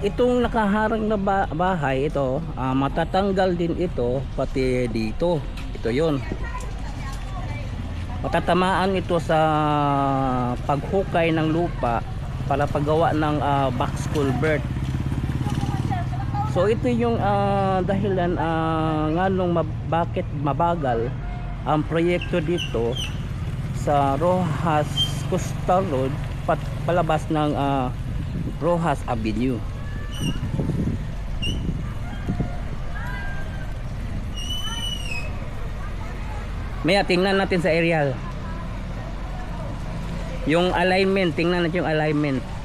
itong nakaharang na ba- bahay ito, ah, matatanggal din ito pati dito. Ito 'yon. Matatamaan ito sa paghukay ng lupa para paggawa ng ah, box culvert. So ito yung ah, dahilan ah, nga nung mab- bakit mabagal ang proyekto dito sa Rojas Coastal Road pat palabas ng ah, Rojas Avenue. Maya tingnan natin sa aerial. Yung alignment, tingnan natin yung alignment.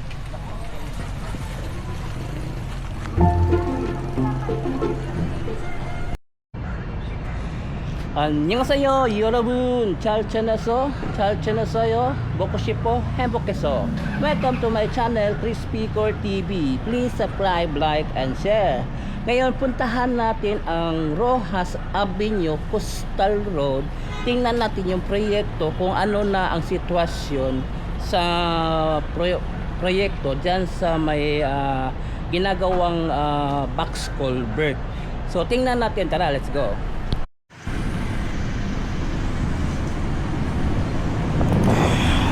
안녕하세요 여러분 잘 지내서 잘 지내서요 먹고 싶어 행복해서 Welcome to my channel Crispy Core TV Please subscribe, like, and share Ngayon puntahan natin ang Rojas Avenue Coastal Road Tingnan natin yung proyekto kung ano na ang sitwasyon sa proy- proyekto dyan sa may ah, ginagawang ah, box culvert So tingnan natin, tara let's go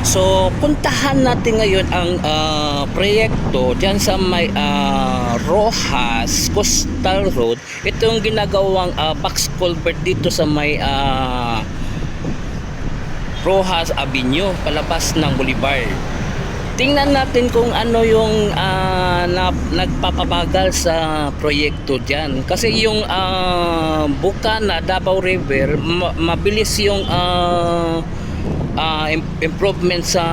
So, puntahan natin ngayon ang ah, proyekto dyan sa may ah, Rojas Coastal Road. Itong ginagawang ah, box culvert dito sa may ah, Rojas Avenue, palabas ng Boulevard. Tingnan natin kung ano yung ah, na, nagpapabagal sa proyekto dyan. Kasi yung ah, Bukana, Davao River, ma- mabilis yung ah, im- improvement sa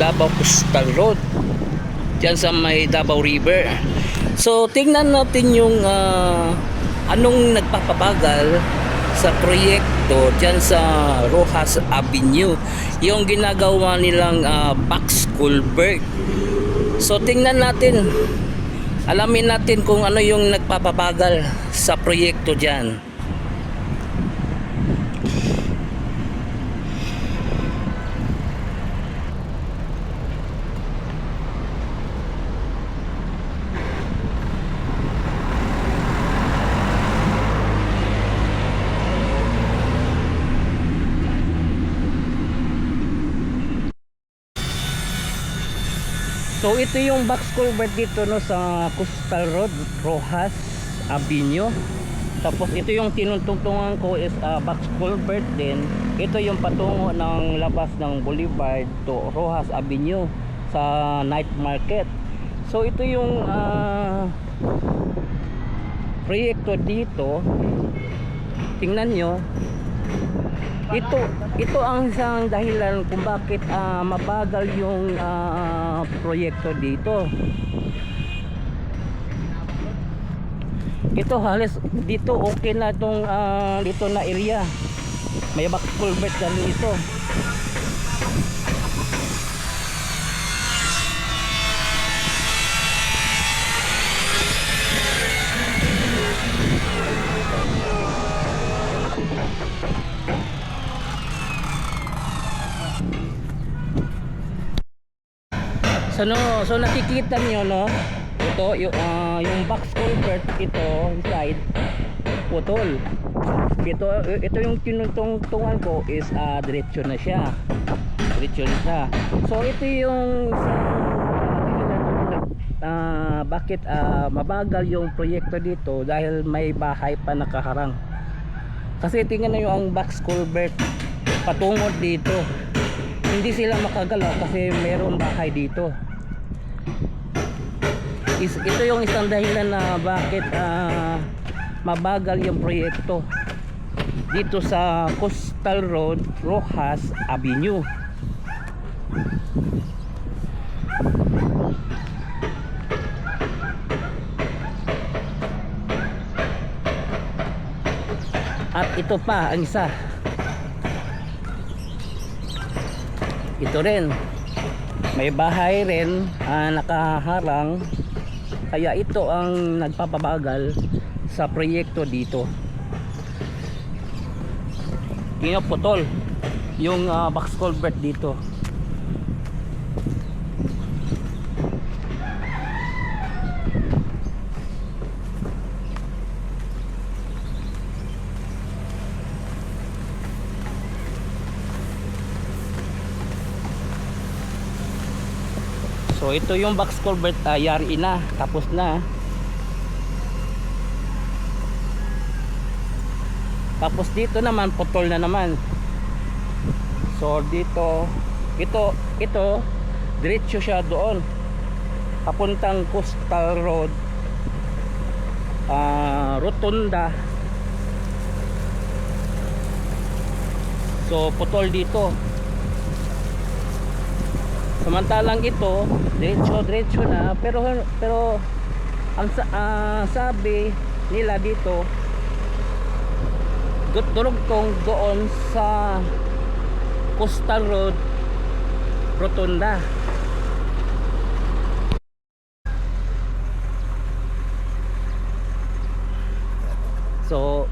Davao Coastal Road dyan sa may Davao River. So tingnan natin yung ah, anong nagpapabagal sa proyekto dyan sa Rojas Avenue. Yung ginagawa nilang ah, box culvert so tingnan natin. Alamin natin kung ano yung nagpapabagal sa proyekto dyan So ito yung box culvert dito no sa Coastal Road, Rojas Avenue. Tapos ito yung tinutungtungan ko is ah, box culvert din. Ito yung patungo ng labas ng Boulevard to Rojas Avenue sa night market. So ito yung ah, proyekto dito. Tingnan nyo. Ito ito ang isang dahilan kung bakit ah, mabagal yung ah, proyekto dito. Ito halos dito okay na tong ah, dito na area. May back culvert na ito. So no, so nakikita niyo no, ito yung ah, yung box culvert ito side putol. Ito ito yung tinutungtungan ko is ah, diretso na siya. Diretso na siya. So ito yung ah, bakit ah, mabagal yung proyekto dito dahil may bahay pa nakaharang. Kasi tingnan niyo ang box culvert patungod dito hindi sila makagalaw kasi mayroong bahay dito Is, ito yung isang dahilan na bakit ah, mabagal yung proyekto dito sa Coastal Road Rojas Avenue. At ito pa ang isa. Ito rin. May bahay rin ah, nakaharang kaya ito ang nagpapabagal sa proyekto dito. Pinaputol yung ah, box culvert dito So ito yung box culvert uh, yari na, tapos na. Tapos dito naman putol na naman. So dito ito ito diretso siya doon. Papuntang Coastal Road. ah rotunda. So putol dito. Samantalang ito, diretso diretso na pero pero ang ah, sabi nila dito durugtong doon sa Coastal Road Rotunda. So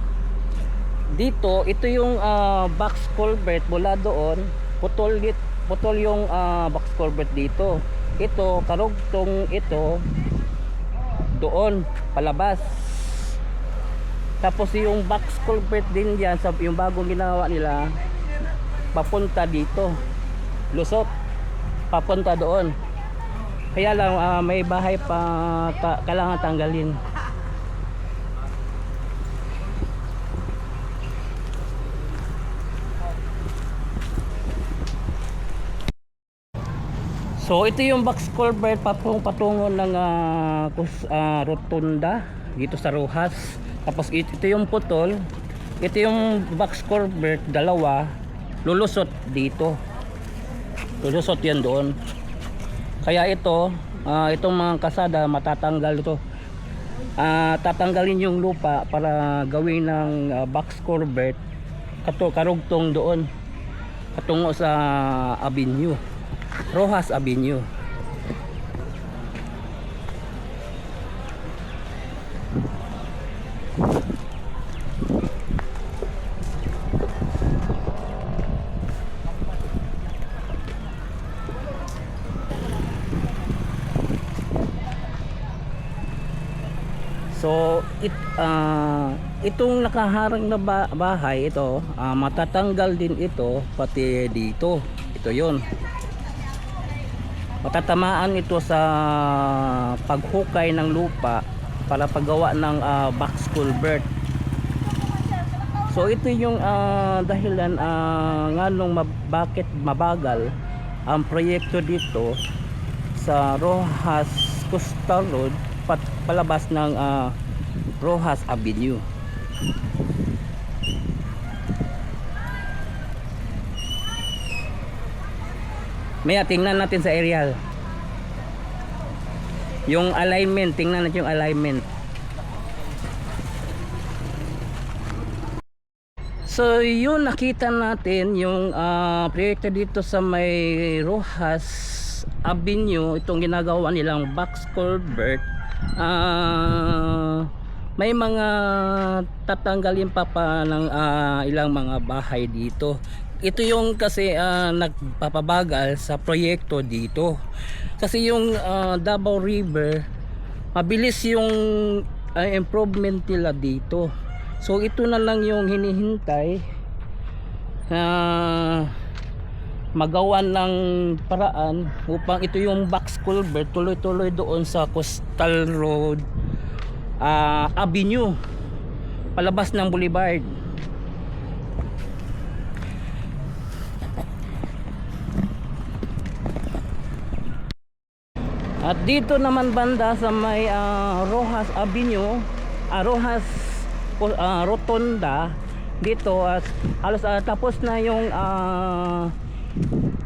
dito ito yung ah, box culvert mula doon putol dit putol yung ah, box culvert dito. Ito karugtong ito doon palabas. Tapos yung box culvert din diyan sa yung bagong ginawa nila papunta dito. Lusot. Papunta doon. Kaya lang ah, may bahay pa ta- kailangan tanggalin So ito yung box culvert patung patungo ng kus- ah, rotunda dito sa Rojas. Tapos it- ito yung putol. Ito yung box culvert dalawa lulusot dito. Lulusot yan doon. Kaya ito, ah, itong mga kasada matatanggal ito. Ah, tatanggalin yung lupa para gawin ng ah, box culvert kato karugtong doon katungo sa avenue. Rojas Avenue. So, it, ah, itong nakaharang na ba- bahay ito, ah, matatanggal din ito pati dito. Ito 'yon matatamaan ito sa paghukay ng lupa para paggawa ng ah, box culvert so ito yung ah, dahilan uh, nga nung ma- bakit mabagal ang proyekto dito sa Rojas Coastal Road pat palabas ng ah, Rojas Avenue Maya, tingnan natin sa aerial. Yung alignment, tingnan natin yung alignment. So, yun nakita natin yung ah, proyekto dito sa may Rojas Avenue, itong ginagawa nilang box culvert. Ah, may mga tatanggalin pa pa ng ah, ilang mga bahay dito ito yung kasi ah, nagpapabagal sa proyekto dito. Kasi yung ah, Davao River mabilis yung ah, improvement nila dito. So ito na lang yung hinihintay na magawa ng paraan upang ito yung box culvert tuloy-tuloy doon sa Coastal Road ah, Avenue palabas ng Boulevard At dito naman banda sa may ah, Rojas Avenue, ah, Rojas ah, Rotonda, dito at halos ah, tapos na yung ah,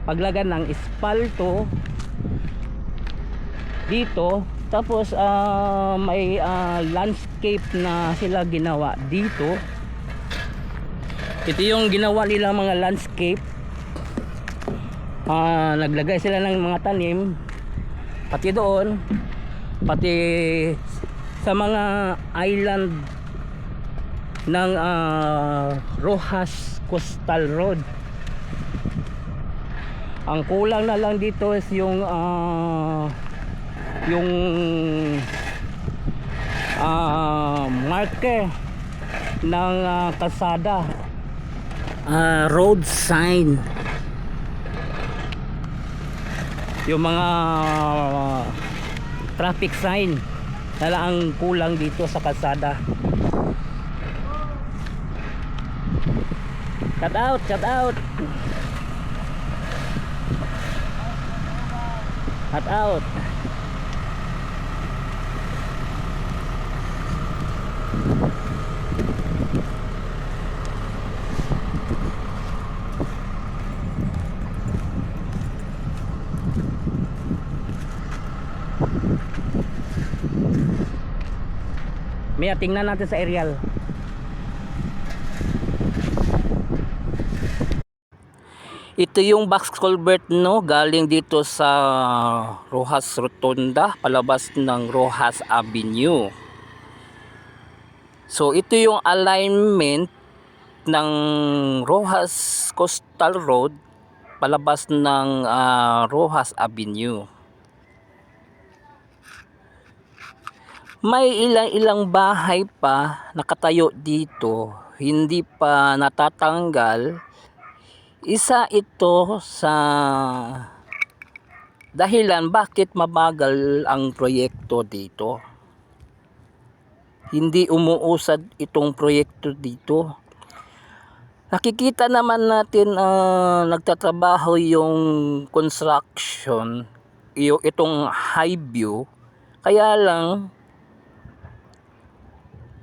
paglagan ng espalto dito. Tapos ah, may ah, landscape na sila ginawa dito. Ito yung ginawa nila mga landscape. Ah, naglagay sila ng mga tanim pati doon pati sa mga island ng ah, Rojas Coastal Road. Ang kulang na lang dito is yung ah, yung ah, marker ng ah, kalsada. Ah, road sign yung mga traffic sign na ang kulang dito sa kalsada Cut out, cut out. Cut out. Maya, tingnan natin sa aerial. Ito yung box culvert no galing dito sa Rojas Rotunda palabas ng Rojas Avenue. So ito yung alignment ng Rojas Coastal Road palabas ng ah, Rojas Avenue. May ilang-ilang bahay pa nakatayo dito, hindi pa natatanggal isa ito sa dahilan bakit mabagal ang proyekto dito. Hindi umuusad itong proyekto dito. Nakikita naman natin ah, nagtatrabaho yung construction, itong high view. Kaya lang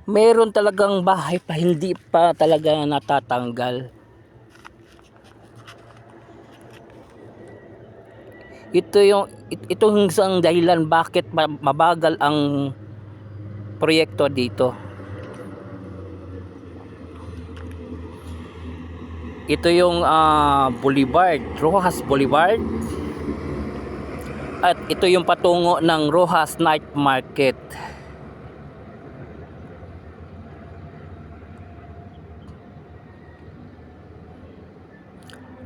meron talagang bahay pa hindi pa talaga natatanggal. ito yung it- itong isang dahilan bakit ma- mabagal ang proyekto dito. Ito yung ah, Boulevard, Rojas Boulevard. At ito yung patungo ng Rojas Night Market.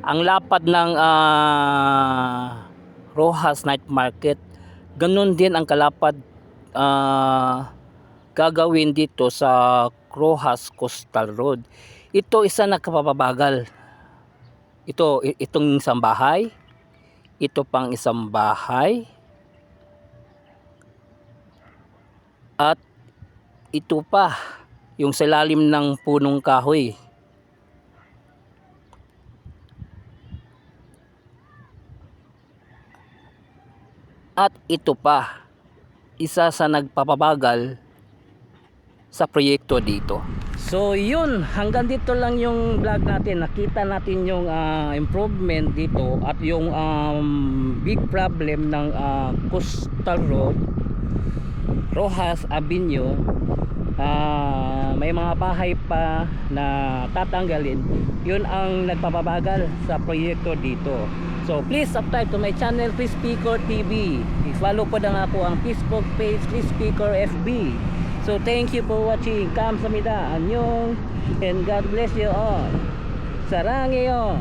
Ang lapad ng ah, Rojas Night Market. Ganun din ang kalapad ah, gagawin dito sa Rojas Coastal Road. Ito isa na kapababagal. Ito itong isang bahay. Ito pang isang bahay. At ito pa yung sa lalim ng punong kahoy. At ito pa, isa sa nagpapabagal sa proyekto dito. So yun, hanggang dito lang yung vlog natin. Nakita natin yung ah, improvement dito at yung um, big problem ng ah, Coastal Road, Rojas Avenue. Ah, may mga bahay pa na tatanggalin. Yun ang nagpapabagal sa proyekto dito. So please subscribe to my channel Chris Speaker TV. I-follow po na nga po ang Facebook page Chris Speaker FB. So thank you for watching. Kamsahamnida. Annyeong and God bless you all. Sarangyo.